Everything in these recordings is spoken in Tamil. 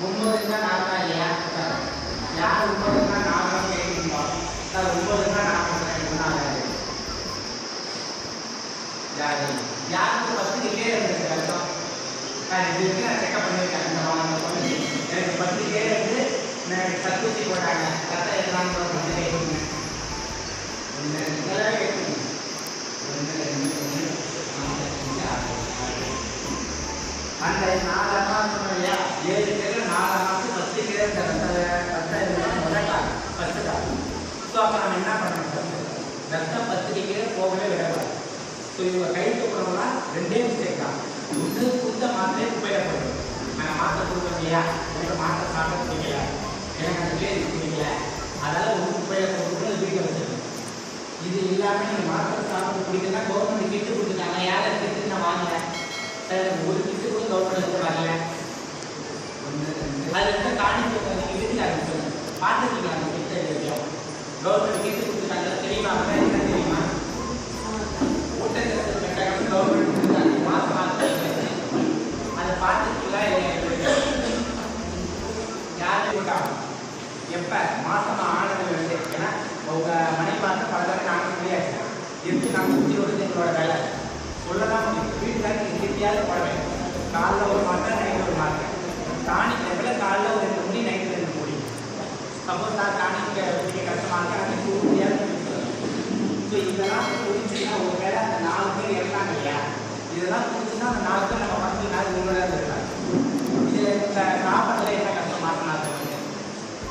ஒம்பது இருந்தால் நாற்பதா இல்லையா யார் ஒம்பது இருந்தால் நாற்பது கேட்குமா சார் ஒம்பது இருந்தால் நாற்பது இருந்தால் யாரு யாருக்கு பத்து இல்லையே இருந்துச்சு நான் இது நான் செக்அப் பண்ணியிருக்கேன் எனக்கு பத்து பேர் இருந்து எனக்கு தற்கூசி போட்டாங்க கரெக்டாக எடுக்கலாம்னு அந்த நாலு மாதம் இல்லையா? ஏழு பேர் நாலு மாதம் ஃபஸ்ட்டு கீழே இந்த ரத்த ஃபஸ்ட்டு தான் ஸோ அப்போ நம்ம என்ன பண்ணணும் ரத்தம் பத்துக்கு கீழே போகவே விடக்கூடாது ஸோ இவங்க கை தூக்குறவங்களா ரெண்டே மிஸ்டேக் தான். ஒன்று உபயோகப்படும் நான் மாத்திரை இல்லையா? எனக்கு மாத்திரை சாப்பிட பிடிக்கல எனக்கு அந்த பேர் பிடிக்கல அதெல்லாம் ஒன்று உபயோகப்படுறது வீட்டில் வச்சிருக்கேன் இது இல்லாமல் நீங்கள் மாத்திரை சாப்பிட பிடிக்கலன்னா கவர்மெண்ட் கிட்டு கொடுத்துட்டாங்க யாரை கிட்டு நான் வாங்கல சார் எனக்கு ஒரு கிட்டு கூட கவர்மெண்ட் வரல அது வந்து காணி நீங்கள் வீட்டில் ஆரம்பிச்சு பார்த்துருக்கீங்களா அந்த கிட்ட வரைக்கும் கவர்மெண்ட் கிட்டு கொடுத்துட்டாங்க தெரியுமா அப்புறம் என்ன தெரியுமா ஊட்டச்சத்து பெட்டகம் கவர்மெண்ட் கொடுத்தாங்க மாதம் மாதம் அதை பார்த்துருக்கீங்களா யாரு போட்டாங்க எப்ப மாசமா ஆனது வந்து ஏன்னா உங்க மணி பார்த்து பல தடவை நாங்கள் முடியாது இருக்கு நாங்கள் ஊற்றி வருது எங்களோட வேலை சொல்லலாம் முடியும் வீட்டில் நீங்கள் திருப்பியாவது போட வேண்டும் காலைல ஒரு மாட்டை நைட்டு ஒரு மாட்டை டானிக் லெவலில் காலைல ஒரு ரெண்டு மணி நைட்டு ரெண்டு மணி சப்போஸ் நான் டானிக் குடிக்க கஷ்டமாக இருக்கு அன்னைக்கு முடியாது ஸோ இதெல்லாம் குடிச்சுன்னா ஒரு வேளை அந்த நாலு பேர் இறந்தாங்க இல்லையா இதெல்லாம் குடிச்சுன்னா அந்த நாலு பேர் நம்ம பத்து நாள் உங்களோட இருக்காங்க இதில் இந்த சாப்பாட்டில் என்ன கஷ்டமாக இருந்தாங்க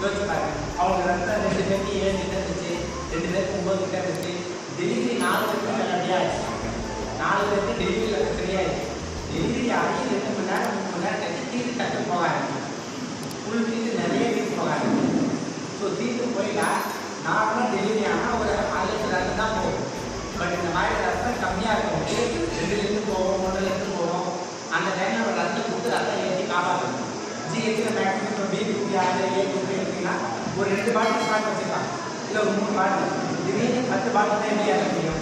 யோசிச்சு பாருங்க அவங்க ரத்தம் ரெண்டு பேருக்கு ஏழு கிட்ட இருந்துச்சு ரெண்டு பேருக்கு ஒன்பது கிட்ட இருந்துச்சு டெலிவரி நாலு பேருக்கு நல்லபடியாக ஆயிடுச்சு. நாலு பேருக்கு டெலிவரியில் சரியாயிடுச்சு டெலிவரி ஆகி ரெண்டு மணி நேரம் மூணு மணி நேரம் கழிச்சு தீட்டு கட்டு போக ஃபுல் தீட்டு நிறைய தீட்டு போக ஸோ தீட்டு போயிட்டா நார்மலாக டெலிவரி ஆனால் ஒரு நாலு லட்சம் தான் போகும் பட் இந்த மாதிரி ரத்தம் கம்மியாக இருக்கும் ரெண்டுலேருந்து போகும் ஒன்றுலேருந்து போகும் அந்த டைமில் ஒரு ரத்தம் கொடுத்து ரத்தம் ஏற்றி காப்பாற்றணும் ஜிஹெச்சில் மேக்ஸிமம் இப்போ பிபி குப்பி ஏ குப்பி எடுத்தீங்கன்னா ஒரு ரெண்டு பாட்டில் ஸ்டார்ட் வச்சுக்கலாம் இல்லை ஒரு மூணு பாட்டில் திடீர்னு பத்து பாட்டில் தான் எப்படி முடியும்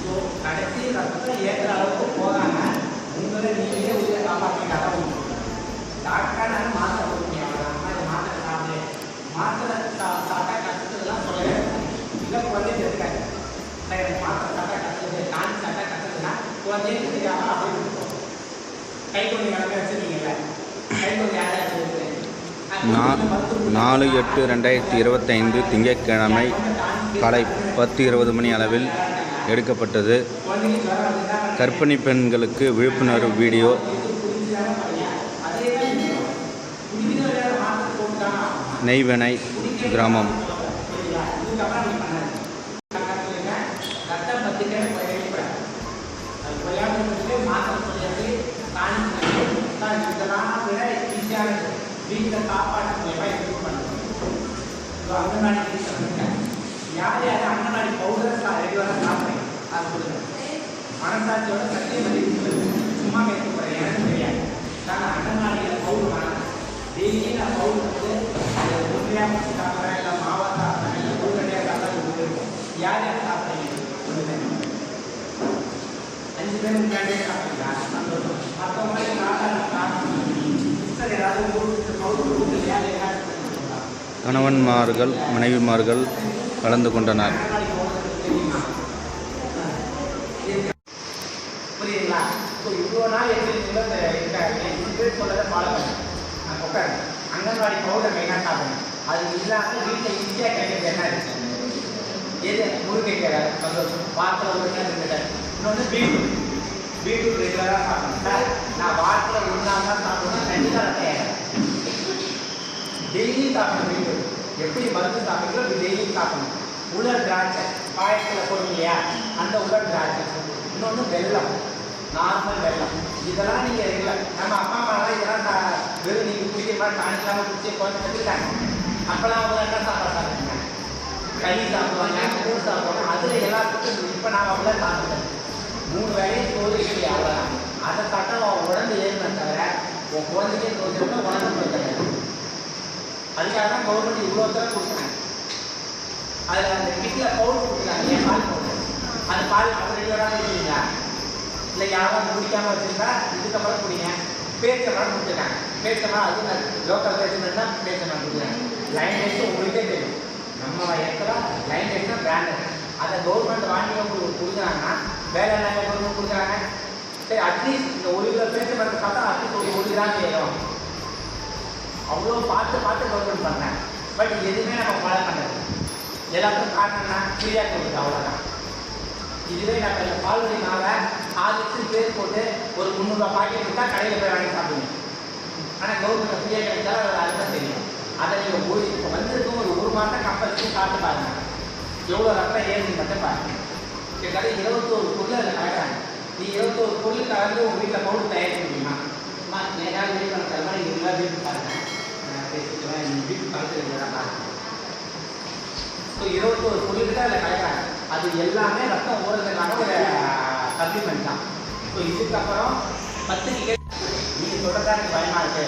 ஸோ கடைசி ரத்தம் ஏற்ற அளவுக்கு போகாமல் உங்களை நீங்களே உயிரை காப்பாற்றிக்காக அளவு டாக்டரான மாத்திரை கொடுப்பீங்க அவ்வளோதான் இந்த மாத்திரை சாப்பிடு மாத்திரை சா சாப்பிட்டா கஷ்டத்துலாம் சொல்லவே இல்லை குழந்தைய இருக்காங்க நான் எனக்கு மாத்திரை சாப்பிட்டா கஷ்டது டான்ஸ் சாப்பிட்டா கஷ்டதுன்னா தெரியாமல் அப்படியே கை வச்சுருக்கீங்கல்ல கை நாலு எட்டு ரெண்டாயிரத்தி இருபத்தைந்து திங்கட்கிழமை காலை பத்து இருபது மணி அளவில் எடுக்கப்பட்டது. கர்ப்பிணி பெண்களுக்கு விழிப்புணர்வு வீடியோ. நெய்வெனை கிராமம் ரத்தம் பத்து கிலோ வெளிப்படாது அது விளையாடுறதுக்கு மாத்திரம் சொல்லியாச்சு காணி இதெல்லாம் விட ஈஸியானது வீட்டில் சாப்பாடு மூலியமாக யூஸ் பண்ணுறோம் ஸோ அங்கன்வாடி யூஸ் பண்ணுங்க காலையாக அங்கன்வாடி பவுடர் ரெகுலராக சாப்பிட்றீங்க அது சொல்லுங்க மனசாட்சியோட சத்தியம் பண்ணி சொல்லுங்க சும்மா கேட்க போகிறேன் எனக்கு தெரியாது நான் அங்கன்வாடியில் பவுடர் வாங்க டெய்லி நான் பவுடர் வந்து அதை உண்மையாக சாப்பிட்றேன் இல்லை மாவா சாப்பிட்றேன் இல்லை உருளையாக சாப்பிட்றேன் இருக்கும் யார் யார் சாப்பிட்றீங்க சொல்லுங்க அஞ்சு பேர் முன்னாடியே சாப்பிட்றீங்களா சந்தோஷம் மற்றவங்க சாப்பிட்டாங்க சாப்பிட்டு சிஸ்டர் ஏதாவது உங்களுக்கு பவுடர் கொடுத்து இல்லை கணவன்மார்கள் மனைவிமார்கள் கலந்து கொண்டனர். அங்கன்வாடி பவுடர் தெரியுமா இவ்வளோ நாள் பேர் நான் அங்கன்வாடி மெயினாக சாப்பிடணும் அது இல்லாமல் வீட்டில் ஈஸியாக கிடைக்கிறது என்ன இருக்கு? எது? முருங்கைக்கீரை சந்தோஷம். வாரத்தில் ஒரு நாள் ரெண்டு இன்னொன்று பீட்ரூட். பீட்ரூட் ரெகுலராக சாப்பிடணும் சார் நான் வாரத்தில் ஒரு நாள் தான் சாப்பிடணும் ரெண்டு நாள் தேவை டெய்லி சாப்பிடணும் பீட்ரூட். எப்படி மருந்து சாப்பிடுறோம் அப்படி டெய்லி சாப்பிடணும். உலர் திராட்சை பாயத்தில் போடுங்க இல்லையா? அந்த உலர் திராட்சை. இன்னொன்று வெல்லம் நார்மல் வெல்லம். இதெல்லாம் நீங்கள் ரெகுலர் நம்ம அப்பா அம்மாலாம் இதெல்லாம் சா- வெறும் நீங்கள் குடிக்கிற மாதிரி டானிக்கெலாம் குடிச்சு குழந்தை கற்றுக்கிட்டாங்க அப்போலாம் அவங்க என்ன சாப்பிட சாப்பிடுங்க களி சாப்பிடுவாங்க கூழ் சாப்பிடுவாங்க. அதில் எல்லாத்துக்கும் இப்போ நான் அப்படிலாம் சாப்பிடுறேன் மூணு வேலையும் சோறு இட்லி அவ்வளோதான் அதை சாப்பிட்டா உன் உடம்பு ஏறுமே தவிர உன் குழந்தைக்கே தோற்று உடம்பு தோற்று அதுக்காக தான் கவர்மெண்ட் இவ்வளோ தரம் கொடுக்குறாங்க. அதில் அந்த கிட்டில் பவுடர் கொடுக்குறாங்க. ஏன் பால் பவுடர் அது பால் அது ரெகுலராக குடிக்கிறீங்களா இல்லை யாரும் குடிக்காமல் வச்சுருந்தா இதுக்கப்புறம் குடிங்க. பேச்சமரம் கொடுத்துருக்காங்க. பேச்சமரம் அது லோக்கல் பேச்சமரம் தான் பேச்சமரம் கொடுக்குறாங்க. லைன் டெஸ்ட் உங்களுக்கே தெரியும். நம்ம இடத்துல லைன் ரைஸ் தான் பிராண்டட் அதை கவர்மெண்ட் வாங்கி உங்களுக்கு கொடுக்குறாங்கன்னா வேலை இல்லாமல் கொடுக்குறாங்க? சரி அட்லீஸ்ட் இந்த ஒரு கிலோ பேச்சு பார்த்தா அட்லீஸ்ட் ஒரு ஒரு தான் செய்யணும் அவ்வளோ பார்த்து பார்த்து கவர்மெண்ட் பண்ணேன். பட் எதுவுமே நம்ம ஃபாலோ பண்ணது எல்லாத்துக்கும் காரணம்னா ஃப்ரீயாக கொடுக்குது அவ்வளோதான் இதுவே நம்ம இந்த பால்வடினால ஆதிச்சு பேர் போட்டு ஒரு முந்நூறுரூவா பாக்கெட் கொடுத்தா கடையில் போய் வாங்கி சாப்பிடுங்க ஆனால் கவர்மெண்ட் ஃப்ரீயாக கிடைச்சாலும் அதை அதுதான் தெரியும் அதை நீங்கள் ஒரு இப்போ வந்திருக்கும் ஒரு ஒரு மாதம் கம்பல்சரி சாப்பிட்டு பாருங்க. எவ்வளோ ரத்தம் ஏறுது மட்டும் பாருங்க. கிட்டத்தட்ட இருபத்தோரு பொருள் அதில் கலக்கிறாங்க. நீ இருபத்தோரு பொருள் கலந்து உங்கள் வீட்டில் பவுடர் தயாரிக்க முடியுமா? அம்மா நேராக வீட்டு பண்ண எல்லா நீங்கள் பாருங்கள் பேசிக்கலாம் பாருங்க நான் பேசிக்கிறேன் நீங்கள் வீட்டு கலந்து பாருங்க ஸோ இருபத்தோரு பொருள்கிட்ட அதில் கலக்கிறாங்க அது எல்லாமே ரத்தம் ஓடுறதுக்கான ஒரு சப்ளிமெண்ட் தான் ஸோ இதுக்கப்புறம் பத்திரிக்கை நீங்கள் சொல்கிறதா எனக்கு பயமாக இருக்கு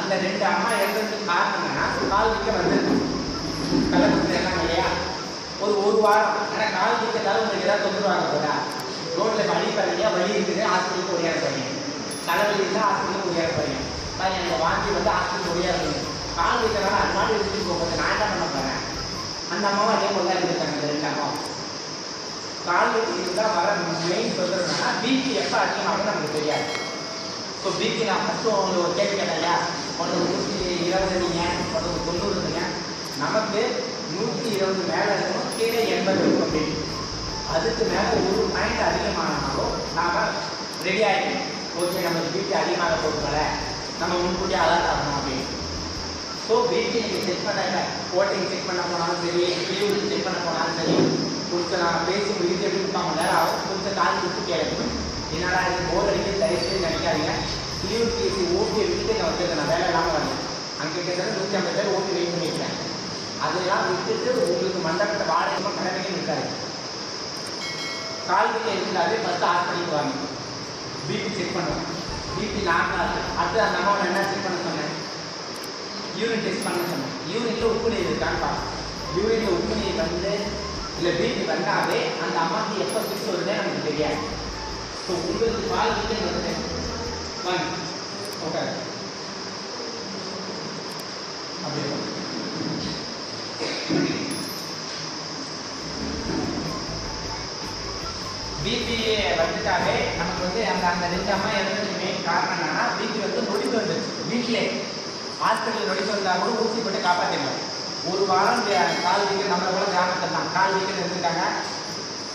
அந்த ரெண்டு அம்மா எழுதுறதுக்கு காரணம் என்னன்னா கால் விற்க வந்து கலக்கிறது எல்லாம் இல்லையா ஒரு ஒரு வாரம் ஆனால் கால் விற்கிறதால உங்களுக்கு ஏதாவது தொந்தரவாங்க போதா ரோட்டில் வழி பாருங்க வழி இருக்குது ஹாஸ்பிட்டலுக்கு ஒடியார போறீங்க தலைவலி இருந்தால் ஹாஸ்பிட்டலுக்கு ஒடியார போறீங்க பாருங்க எனக்கு வாந்தி வந்து ஹாஸ்பிட்டலுக்கு ஒடியாருங்க கால் விற்கிறதால அந்த மாதிரி எடுத்துட்டு போகும்போது நான் என்ன பண்ண போகிறேன் அந்த அம்மாவும் அதே போல தான் இருந்திருக்காங்க இந்த ரெண்டு அம்மாவும். கால் இருந்தால் வர மெயின் சொல்கிறதுனா பிபி எப்போ அதிகமாகும் நமக்கு தெரியாது. ஸோ பிபி நான் ஃபஸ்ட்டு உங்களுக்கு ஒரு கேள்வி கேட்டேன் இல்லையா ஒன்று நூற்றி இருபது நீங்கள் ஒன்று தொண்ணூறு இருந்தீங்க நமக்கு நூற்றி இருபது மேலே இருக்கணும் கீழே எண்பது இருக்கும் அப்படின்னு. அதுக்கு மேலே ஒரு பாயிண்ட் அதிகமானாலும் நாம் ரெடி ஆகிடும் ஓகே நமக்கு பிபி அதிகமாக போட்டுக்கல நம்ம முன்கூட்டியே அலர்ட் ஆகணும் அப்படின்னு ஸோ பிபி நீங்கள் செக் பண்ணல ஓட்டிங் செக் பண்ண போனாலும் சரி லீவு செக் பண்ண போனாலும் சரி கொஞ்சம் நான் பேசி முடிஞ்சு எப்படி நேரம் ஆகும் கொஞ்சம் கால் கொடுத்து கேட்கணும் என்னடா இது போர் அடிக்க தயவு செய்து நினைக்காதீங்க. பியூர் பேசி ஓட்டி விட்டு நான் வச்சிருக்கேன் நான் வேலை இல்லாமல் வரேன் அங்கே கிட்டத்தட்ட நூற்றி ஐம்பது பேர் ஓட்டி வெயிட் பண்ணியிருக்கேன் அதெல்லாம் விட்டுட்டு உங்களுக்கு மண்டபத்தை வாடகைமாக கடமைக்கு இருக்காது கால் கிட்ட இருந்தாலே ஃபஸ்ட்டு ஹாஸ்பிட்டலுக்கு வாங்க. பிபி செக் பண்ணுவோம். பிபி நார்மலாக அடுத்து அந்த அம்மாவை என்ன செக் பண்ண சொன்னேன். யூரின் டெஸ்ட் பண்ண சொன்னேன். யூரினில் உப்பு நீர் இருக்கான்னு பார்ப்போம் யூரினில் உப்பு நீர் வந்து இல்லை பிபி வந்தாவே அந்த அம்மாவுக்கு எப்போ ஃபிக்ஸ் வருதுன்னே நமக்கு தெரியாது. ஸோ உங்களுக்கு பால் வீட்டு வந்து வாங்க. ஓகே அப்படியே பிபி வந்துட்டாவே நமக்கு வந்து அந்த அந்த ரெண்டு அம்மா இறந்ததுக்கு மெயின் காரணம் என்னன்னா பிபி வந்து நொடித்து வந்துருச்சு வீட்டிலே ஹாஸ்பிட்டலில் நொடித்து வந்தால் கூட ஊசி போட்டு காப்பாற்றிடலாம் ஒரு வாரம் கால் வீக்கர் நம்மளை கூட கிராமத்தில் தான். கால் வீக்கர் இருந்துட்டாங்க.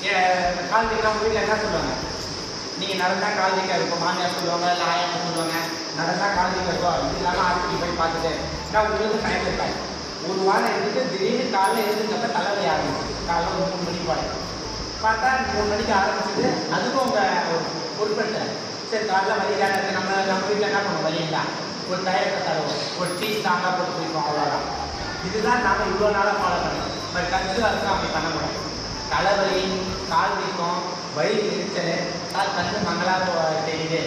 ஏ- கால் வீக்கர் அவங்க வீட்டில் என்ன சொல்லுவாங்க? நீங்கள் நடந்தால் கால் வீக்கம் இருக்கும். மாமியார் சொல்லுவாங்க இல்லை ஆயாங்க சொல்லுவாங்க. நடந்தால் கால் வீக்கம் இருக்கும். இது இல்லாமல் ஹாஸ்பிட்டல் போய் பார்த்துட்டு நான் உங்களுக்கு டைம் இருக்காது. ஒரு வாரம் இருந்துட்டு திடீர்னு காலையில் எழுதுக்கப்ப தலைவலி ஆரம்பிச்சு காலைல ஒரு மூணு மணிக்கு பாடம் பார்த்தா மூணு மணிக்கு ஆரம்பிச்சது. அதுக்கும் உங்கள் பொருட்படுத்தலை சரி காலைல வலி இல்லாத நம்ம நம்ம வீட்டில் என்ன பண்ணுவோம்? வழி இல்லை ஒரு டயத்தை தருவோம். ஒரு டீ ஸ்டாங்காக போட்டு குடிப்போம் அவ்வளோதான் இதுதான் நாம் இவ்வளோ நாளாக ஃபாலோ பண்ணுறோம் பட் கன்சு அதுக்கு அப்படி பண்ண முடியும் தலைவலி கால் வீக்கம் வயிறு எரிச்சல் சார் கண்ணு மங்களாக தெரியுது.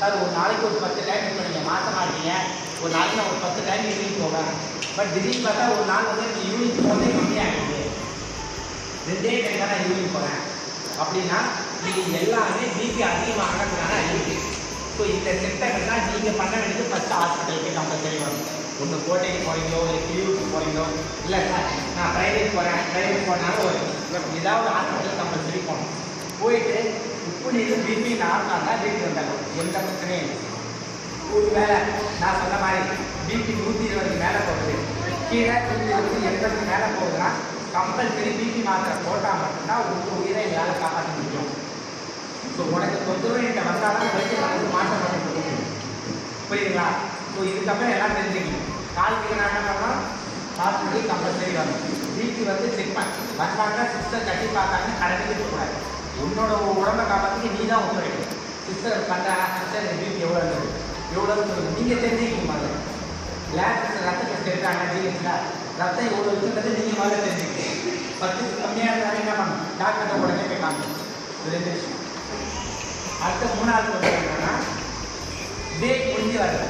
சார் ஒரு நாளைக்கு ஒரு பத்து டைம் இப்போ நீங்கள் மாசமாக இருக்கீங்க ஒரு நாளைக்கு நான் ஒரு பத்து டைம் ஈவினிங் போவேன். பட் திடீர்னு பார்த்தா ஒரு நாள் வந்து எனக்கு யூனிட் போகிறதே கம்மியாகிடுது ரெண்டே டைம் தான் நான் யூனிட் போகிறேன் அப்படின்னா நீங்கள் எல்லாமே பிபி அதிகமாகிறதுனால இருக்கு. ஸோ இந்த செக்டர் தான் நீங்கள் பண்ண வேண்டியது ஃபஸ்ட்டு ஹாஸ்பிட்டலுக்கு கம்பல்சரி வரும் ஒன்று கோட்டைக்கு போகிறீங்களோ இல்லை கிளியூருக்கு போகிறீங்களோ இல்லை சார் நான் ப்ரைவேட் போகிறேன் ப்ரைவேட் போனாலும் ஒரு ஏதாவது ஹாஸ்பிட்டல் கம்பல்சரி போகணும். போயிட்டு உப்பு நீர் பிபி நார்மலாக தான் வீட்டுக்கு வந்தாலும் எந்த பிரச்சனையும் இல்லை. ஒரு வேலை நான் சொன்ன மாதிரி பிபி நூற்றி இருபதுக்கு மேலே போகுது. கீழே நூற்றி இருபது எண்பதுக்கு மேலே போகுதுன்னா கம்பல்சரி பிபி மாத்திரை போட்டால் மட்டும்தான் உங்கள் உயிரை எங்களால் காப்பாற்ற முடியும். ஸோ உனக்கு தொந்தரவு என்கிட்ட வந்தாலும் தான் வைத்தியம் வந்து மாற்றம் பண்ண முடியும். புரியுதுங்களா? ஸோ இதுக்கப்புறம் எல்லாம் தெரிஞ்சுக்கணும். கால் நான் என்ன பண்ணலாம் ஹாஸ்பிட்டல் கம்பல்சரி வரும் பிபி வந்து செக் பண்ண. வந்தாங்க சிஸ்டர் கட்டி பார்த்தாங்க கடமைக்கு கூடாது உன்னோட உடம்பை காப்பாற்றி நீ தான் ஒத்துழைக்கணும் சிஸ்டர் பண்ணுற சிஸ்டர் பிபி எவ்வளோ இருந்தது எவ்வளோ நீங்கள் தெரிஞ்சுக்கணும் மாதிரி லேப் ரத்த டெஸ்ட் எடுத்தாங்க ஜிஹெச்சில் ரத்தம் எவ்வளோ இருக்குன்றது நீங்கள் முதல்ல தெரிஞ்சுக்கணும் பத்துக்கு கம்மியாக இருந்தாலும் என்ன பண்ணணும்? டாக்டர்கிட்ட உடனே போய் காமிக்கணும். இது ரெண்டு விஷயம் அடுத்த மூணாவது வந்து என்னன்னா டேட் முடிஞ்சு வரல.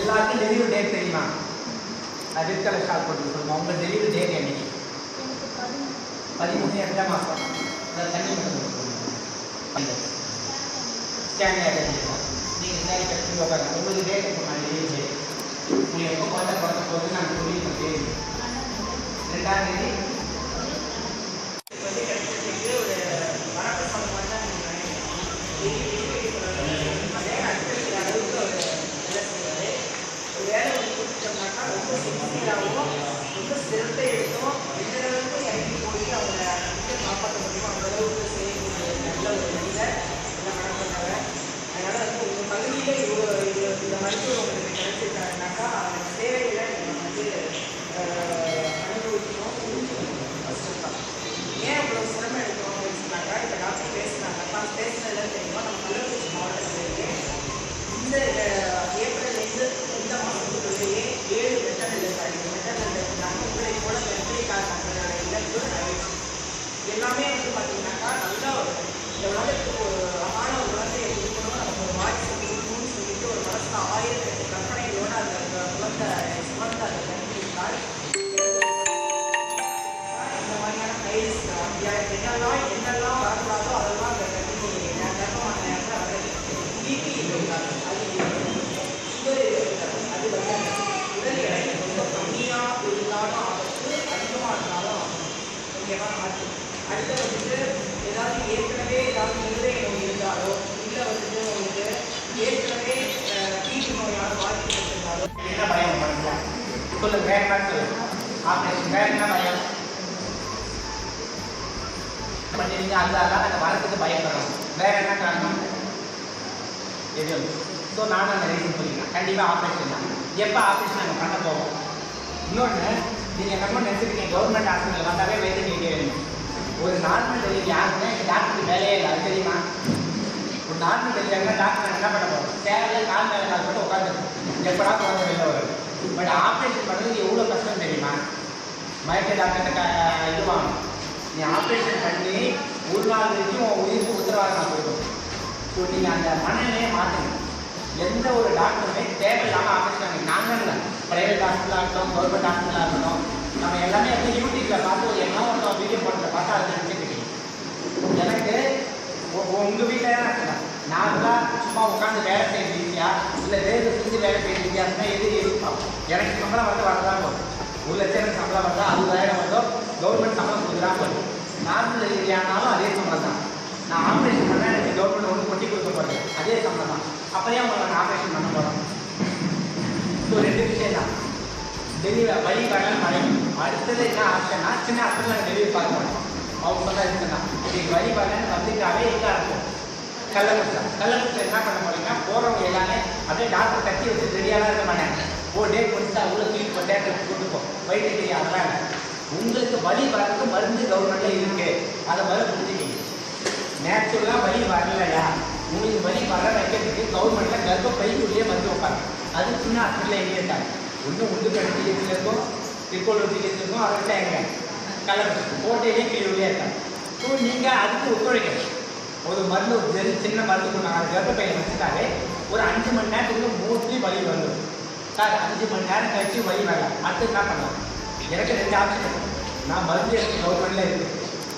எல்லாருக்கும் டெலிவரி டேட் தெரியுமா? அது இருக்கிற ஷாப் போட்டு சொல்லுங்க. உங்கள் டெலிவரி டேட் என்னைக்கு? பதிமூணு எட்டாம் மாதம் தண்ணி மட்டும் ஸ்கேன் நீங்கள் ஸ்கேன் கட்டி உட்காருங்க உங்களுக்கு டேட் எப்போ? நான் டெலிவரி டேட் உங்களுக்கு எப்போ குழந்தை பிறக்க போகுதுன்னு நான் சொல்லி தெரியும் ரெண்டாம் தேதி ஒரு வரப்பிரசாதம் வந்து அஹ், ஏப்ரல்லேருந்து இந்த மாதத்துக்குள்ளேயே ஏழு மெட்டர்னல் சாரி மெட்டர்னல் இருந்தாங்க உங்களை போல வெற்றிக்காக நம்மளோட இலக்கு நிறைவேற்றும் எல்லாமே வந்து பார்த்தீங்கன்னாக்கா நல்ல ஒரு இந்த உலகத்துக்கு ஒரு அழகான ஒரு குழந்தையை கொடுக்கணும் நமக்கு ஒரு வாய்ஸ் கொடுக்கணும்னு சொல்லிட்டு ஒரு மனசில் ஆயிரத்தெட்டு கற்பனைகளோடு அந்த அந்த குழந்தை சுமந்த அந்த கல்வித்தால் இந்த மாதிரியான கைஸ் என்னெல்லாம் என்னெல்லாம் வரக்கூடாதோ அதெல்லாம் அந்த நேரத்தில் வருது பிபி இருக்காது அது சுகர் இருக்காது அது வந்து உடல் எடை ரொம்ப கம்மியாக இருந்தாலும் ஆபத்து அதிகமாக இருந்தாலும் ஓகேவா ஆச்சு அடுத்து வந்துட்டு ஏதாவது ஏற்கனவே ஏதாவது இருதய இருந்தாலோ இல்லை வந்துட்டு உங்களுக்கு? ஏற்கனவே தீட்டு நோயால பாதிக்கப்பட்டிருந்தாலோ என்ன பயம்? பண்ணுங்க சொல்லுங்க வேற ஆப்ரேஷன் வேற என்ன பயம்? பண்ணிருங்க அதனால அதெல்லாம் அந்த வரத்துக்கு பயப்படுறோம் வேற என்ன காரணம்? எதுவும். ஸோ நானும் அந்த ரீசன் சொல்லிக்கிறேன். கண்டிப்பாக ஆப்ரேஷன் தான். எப்போ ஆப்ரேஷன் நாங்கள் பண்ண போவோம்? இன்னொன்று நீங்கள் நம்ம நினச்சிருக்கீங்க கவர்மெண்ட் ஹாஸ்பிட்டல் வந்தாலே வயது கேட்க வேணும் ஒரு நார்மல் டெலிவரி யாருக்குமே டாக்டருக்கு வேலையே இல்லை. அது தெரியுமா? ஒரு நார்மல் டெலிவரினா டாக்டர் என்ன பண்ண போகிறோம் சேரில் கால் மேலே கால் போட்டு உட்காந்துருக்கும் எப்படா குழந்தை வெளியில் வரும் பட் ஆப்ரேஷன் பண்ணுறது எவ்வளோ கஷ்டம் தெரியுமா? மயக்க டாக்டர்கிட்ட க இது வாங்கணும். நீ ஆப்ரேஷன் பண்ணி ஒரு நாள் வரைக்கும் உன் உயிருக்கு உத்தரவாதம் போயிடும் ஸோ நீங்கள் அந்த மனநிலையை மாற்றுங்க எந்த ஒரு டாக்டருமே தேவையில்லாமல் ஆப்ரேஷன் நாங்கள் இல்லை. ப்ரைவேட் ஹாஸ்பிட்டலாக இருக்கட்டும் கவர்மெண்ட் ஹாஸ்பிட்டலாக இருக்கட்டும் நம்ம எல்லாமே வந்து யூடியூப்பில் பார்த்து என்ன ஒருத்தர் வீடியோ போட்டு பார்த்தா அதை நினச்சிக்கிட்டீங்க எனக்கு உங்கள் வீட்டில் தான் நான் நார்மலாக சும்மா உட்காந்து வேலை செய்ய ஈஸியா இல்லை வேறு செஞ்சு வேலை செய்ய ஈஸியாச்சுன்னா எது எதிர்பார்ப்போம் எனக்கு சம்பளம் வந்து வரதான் போகும் ஒரு லட்சம் எனக்கு சம்பளம் வந்தால் அறுபதாயிரம் வந்தோம் கவர்மெண்ட் சம்பளம் கொடுக்குறாங்க நார்மல் ஏரியானாலும் ஆனாலும் அதே சம்பளம் தான். நான் ஆப்ரேஷன் பண்ணால் எனக்கு கவர்மெண்ட் ஒன்று கொட்டி கொடுக்க போகிறேன் அதே சம்பளம் தான். அப்போயே உங்களை நான் ஆப்ரேஷன் பண்ண போகிறோம் ஸோ ரெண்டு விஷயம் தான். டெலிவரி வழி வரலாம் மழை அடுத்தது என்ன ஆப்ஷன்னா சின்ன ஹாஸ்பிட்டல் டெலிவரி பார்க்க மாட்டோம் அவங்க சொன்னா இருக்குன்னா இன்னைக்கு வழி வரலன்னு வந்துட்டாவே எங்கே இருக்கும் கள்ளக்குறிச்சி கள்ளக்குறிச்சி என்ன பண்ண போறீங்கன்னா போகிறவங்க எல்லாமே அப்படியே டாக்டர் கட்டி வச்சு ரெடியாக இருக்க மாட்டாங்க. ஓ டேட் கொடுத்தா கொடுப்போம் தூக்கி அதெல்லாம் உங்களுக்கு வழி வரதுக்கு மருந்து கவர்மெண்ட்ல இருக்கு. அதை முதல்ல புரிஞ்சுக்கிங்க. நேச்சுரலாக வழி வரலையா? உங்களுக்கு வழி வர வைக்கிறதுக்கு கவர்மெண்ட்ல கர்ப்பப்பைக்குள்ளேயே மருந்து வைப்பாங்க. அது சின்ன ஹாஸ்பிட்டலில் எங்கே இருக்காங்க ஒன்றும் உண்டு சிகிச்சையில் இருக்கும் திருக்கோளூர் இருக்கும் அதை விட்டா எங்க? கலர் கோட்டையிலேயே கிளியூர்லேயே இருக்காங்க ஸோ நீங்கள் அதுக்கு ஒத்துழைக்கணும். ஒரு மருந்து ஒரு சின்ன மருந்து கொண்டாங்க பையன் வச்சுட்டாலே ஒரு அஞ்சு மணி நேரத்துக்கு மோஸ்ட்லி வழி வந்துடும் சார் அஞ்சு மணி நேரம் கழிச்சு வழி வேண்டாம் அடுத்து என்ன பண்ணலாம் எனக்கு ரெண்டு ஆப்ஷன் இருக்கு. நான் மருந்து எனக்கு கவர்மெண்ட்டில் இருக்கு.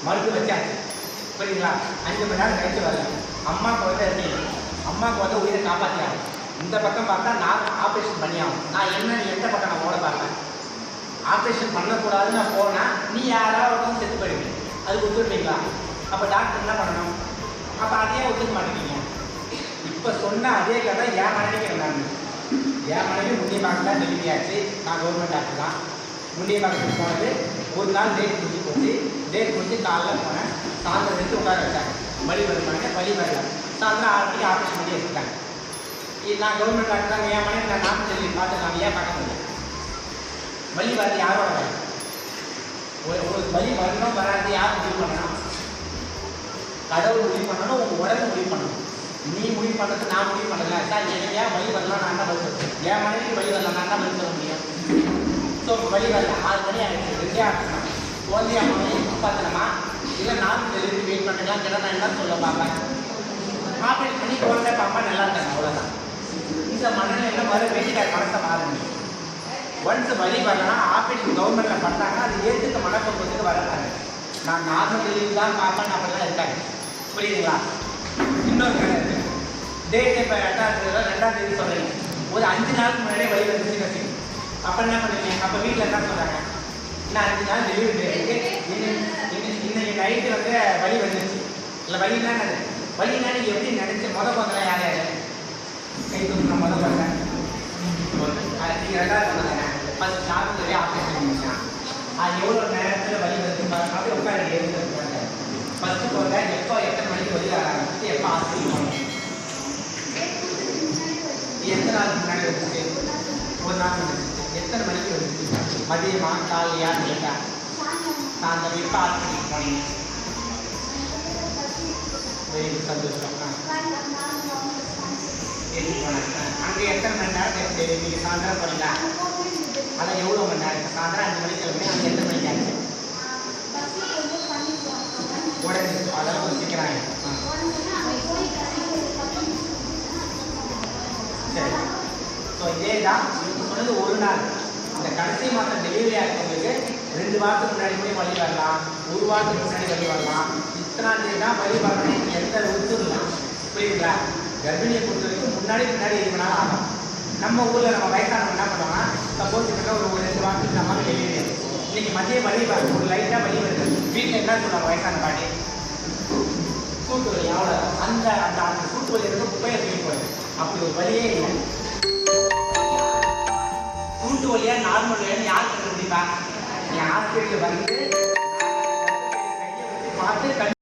மருந்து வச்சாச்சு. புரியுங்களா அஞ்சு மணி நேரம் கழிச்சு வரல அம்மாவுக்கு வந்து இருக்கீங்க அம்மாவுக்கு வந்து உயிரை காப்பாற்றியாகும் இந்த பக்கம் பார்த்தா நான் ஆப்ரேஷன் பண்ணியாகும் நான் என்ன எந்த பக்கம் நான் ஓட பார்த்தேன் ஆப்ரேஷன் பண்ணக்கூடாதுன்னு நான் போனேன் நீ யாராவது ஒருத்தவங்க செத்து போயிடுவீங்க. அதுக்கு ஒத்துருப்பீங்களா அப்போ டாக்டர் என்ன பண்ணணும்? அப்போ அதையே ஒத்துக்க மாட்டேங்கிறீங்க. இப்போ சொன்ன அதே கதை ஏன் மனைவிக்கு நான் என் மனைவி முண்டிய பார்க்க தான் டெலிவரி நான் கவர்மெண்ட் டாக்டர் தான். முண்டிய பார்க்கறதுக்கு போனது ஒரு நாள் டேட் முடிஞ்சு போச்சு. டேட் முடிஞ்சு காலைல போனேன். சாயந்தரம் எடுத்து உட்கார வச்சாங்க. வலி வருவாங்க வலி வரல. சாயந்தரம் ஆறு மணிக்கு ஆப்ரேஷன் பண்ணி வச்சுட்டாங்க. இது நான் கவர்மெண்ட் டாக்டர் தான். என் மனைவி நான் நாட்டு பார்த்து நான் ஏன் பார்க்க முடியும் வலி வரது யாரோட வேலை ஒரு ஒரு வலி வரணும் வராது யார் முடிவு பண்ணணும்? கடவுள் முடிவு பண்ணணும் உங்கள் உடம்பு முடிவு பண்ணணும். நீ முடிவு பண்ணுறது நான் முடிவு பண்ணல சார் எனக்கு ஏன் வழி வரலாம் நான் தான் பதில் சொல்றேன். என் மனைவி வழி வரலாம் நான் தான் பதில் சொல்ல முடியும். ஸோ வழி வரல. ஆறு மணி ஆகிடுச்சு ரெண்டே ஆகணும் குழந்தைய மனைவி காப்பாற்றணுமா இல்லை நான் தெரிஞ்சு வெயிட் பண்ணலாம் கேட்டால் நான் என்ன சொல்ல பார்ப்பேன் ஆப்ரேட் பண்ணி குழந்தை பாப்பா நல்லா இருக்காங்க. அவ்வளோதான் இந்த மனநிலையில் வர வெட்டிக்கார மனசை பாருங்க. ஒன்ஸ் வழி வரலாம் ஆப்ரேஷன் கவர்மெண்ட்டில் பண்ணாங்க அது ஏற்றுக்க மனப்பக்குவத்துக்கு வரலாங்க நான் நார்மல் டெலிவரி தான் நான் அப்படிலாம் இருக்காங்க புரியுதுங்களா? இன்னொரு டேட் இப்போ ரெண்டாம் தேதி ரெண்டாம் தேதி சொல்கிறீங்க ஒரு அஞ்சு நாளுக்கு முன்னாடியே வழி வந்துச்சு வச்சுக்கோங்க அப்போ என்ன பண்ணுவீங்க அப்போ வீட்டில் என்ன சொல்கிறாங்க இன்னும் அஞ்சு நாள் டெலிவரி டேட்டுக்கு இன்னைக்கு நைட்டு வந்து வழி வந்துருச்சு. இல்லை வழி என்னது வழி நீங்கள் எப்படி நினச்சி முத பார்க்கலாம் யார் யார்? கை தூக்கின முத முதல்ல. நீங்கள் ரெண்டாவது சொன்னாங்க ஃபஸ்ட் நார்மலே ஆப்ரேஷன் பண்ணிச்சான் அது எவ்வளோ நேரத்தில் வழி வந்து பாருங்க. அப்படியே உட்கார ஃபஸ்ட்டு போங்க எப்போ எத்தனை மணிக்கு வழி ஆரம்பிச்சு எப்போ ஹாஸ்பிட்டல் எத்தனை நாளுக்கு முன்னாடி வந்துச்சு ஒரு நாள் வந்துச்சு எத்தனை மணிக்கு வந்துச்சு மதியமா காலையா நைட்டா? சாயந்தரம். எப்போ போனீங்க வெரி சந்தோஷம். அங்கே எத்தனை மணி நேரம் நீங்கள் சாயந்தரம் போனீங்களா அதான் எவ்வளோ மணி நேரம் சாயந்தரம் அஞ்சு மணிக்கு கிளம்பி அங்கே எத்தனை மணிக்கு ஆச்சு? உடனே அதெல்லாம் கொஞ்சம் சீக்கிரம் சரி ஸோ இதே தான் இப்போ சொன்னது ஒரு நாள். இந்த கடைசி மாதம் டெலிவரி ஆகிறவங்களுக்கு ரெண்டு வாரத்துக்கு முன்னாடி போய் வழி வரலாம் ஒரு வாரத்துக்கு முன்னாடி வழி வரலாம் இத்தனாம் தேதி தான் வழி வரணும் எந்த ரூட்டும் இல்லை புரியுதுங்களா? கர்ப்பிணியை பொறுத்த வரைக்கும் முன்னாடி முன்னாடி எது வேணாலும் ஆகும் நம்ம ஊரில் நம்ம வயசானவங்க என்ன பண்ணுவாங்க சப்போஸ் இப்போ ஒரு ரெண்டு வாரத்துக்கு நம்ம டெலிவரி இன்னைக்கு மதியம் வழி வரும் ஒரு லைட்டாக வழி வருது வீட்டில் என்ன சொல்லுவாங்க வயசான பாட்டி? கூட்டு வலி அவ்வளோ அந்த அந்த அந்த சூட்டு வலி இருந்து குப்பையை தூக்கி அப்படி ஒரு வழியே இல்லை. சூட்டு வழியா நார்மல் வழியான்னு யார் கண்டுபிடிப்பா? என் ஆஸ்பத்திரியில் வந்து பார்த்து